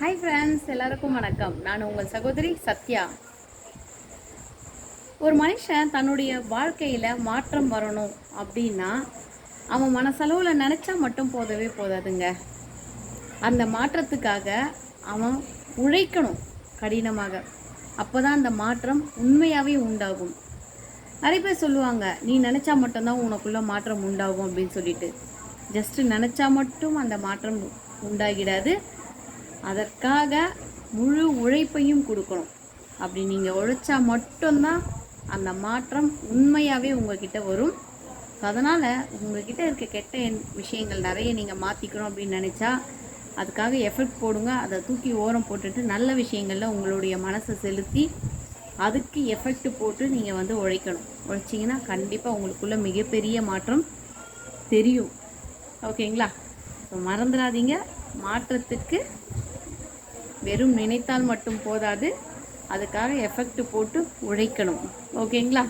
Hi friends எல்லாருக்கும் வணக்கம். நான் உங்கள் சகோதரி சத்யா. ஒரு மனுஷன் தன்னுடைய வாழ்க்கையில் மாற்றம் வரணும் அப்படின்னா அவன் மனசளவில் நினச்சா மட்டும் போதவே போதாதுங்க. அந்த மாற்றத்துக்காக அவன் உழைக்கணும் கடினமாக. அப்போ தான் அந்த மாற்றம் உண்மையாகவே உண்டாகும். நிறைய பேர் சொல்லுவாங்க நீ நினச்சா மட்டும்தான் உனக்குள்ளே மாற்றம் உண்டாகும் அப்படின்னு சொல்லிட்டு. ஜஸ்ட்டு நினச்சா மட்டும் அந்த மாற்றம் உண்டாகிடாது. அதற்காக முழு உழைப்பையும் கொடுக்கணும். அப்படி நீங்கள் உழைச்சா மட்டும்தான் அந்த மாற்றம் உண்மையாகவே உங்ககிட்ட வரும். ஸோ அதனால் உங்ககிட்ட இருக்க கெட்ட விஷயங்கள் நிறைய நீங்கள் மாற்றிக்கணும் அப்படின்னு நினச்சா அதுக்காக எஃபெக்ட் போடுங்க. அதை தூக்கி ஓரம் போட்டுட்டு நல்ல விஷயங்களில் உங்களுடைய மனசை செலுத்தி அதுக்கு எஃபெக்ட் போட்டு நீங்கள் வந்து உழைக்கணும். உழைச்சிங்கன்னா கண்டிப்பாக உங்களுக்குள்ள மிகப்பெரிய மாற்றம் தெரியும். ஓகேங்களா ஸோ மறந்துடாதீங்க. மாற்றத்துக்கு வெறும் நினைத்தால் மட்டும் போதாது. அதுக்காக எஃபெக்ட் போட்டு உழைக்கணும். ஓகேங்களா